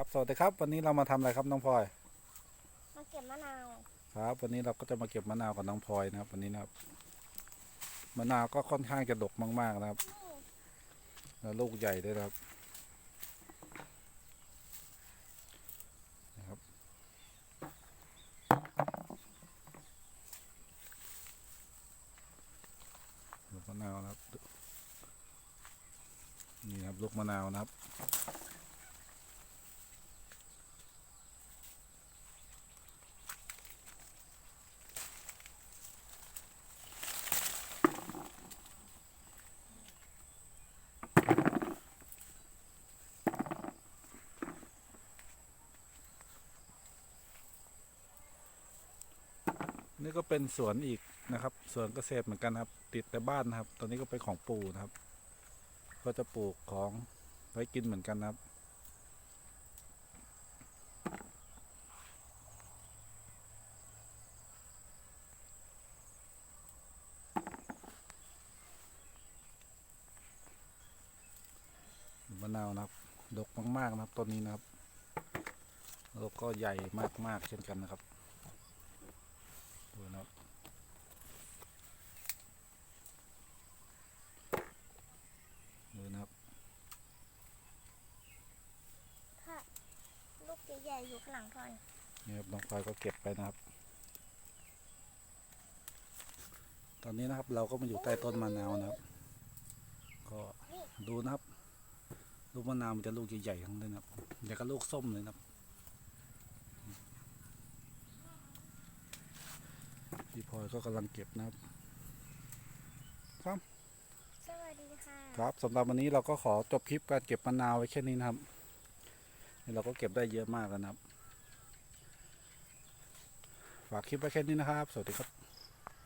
ครับสวัสดีครับ วันนี้เรามาทำอะไรครับน้องพลอย มาเก็บมะนาว ครับ วันนี้เราก็จะมาเก็บมะนาวกับน้องพลอยนะครับ วันนี้นะครับ มะนาวก็ค่อนข้างจะดกมาก ๆนะครับ แล้วลูกใหญ่ด้วยนะครับนะครับลูกมะนาวนะครับ นี่นะครับลูกมะนาวนะครับ นี่ก็เป็นสวนอีกนะครับสวนเกษตรเหมือนกันครับ ติดแต่บ้านนะครับ ตอนนี้ก็เป็นของปู่นะครับ ก็จะปลูกของไว้กินเหมือนกันนะครับ มะนาวนะครับ ดกมาก ๆ นะครับต้นนี้นะครับแล้วก็ใหญ่มาก ๆ เช่นกันนะครับ ดูนะครับ ดูนะครับ ถ้าลูกใหญ่ๆอยู่ข้างหลังก่อนนี่ครับน้องพลอยก็เก็บไปนะครับ ตอนนี้นะครับเราก็มาอยู่ใต้ต้นมะนาวนะครับ ก็ดูนะครับ ลูกมะนาวมันจะลูกใหญ่ๆทั้งนั้นนะครับอย่างกับลูกส้มเลยนะครับพี่พลอยก็กำลังเก็บนะครับ สวัสดีค่ะ ครับสำหรับวันนี้เราก็ขอจบคลิปการเก็บมะนาวไว้แค่นี้นะครับนี่ เราก็เก็บได้เยอะมากแล้วนะครับ ฝากคลิปไว้แค่นี้นะครับ สวัสดีครับ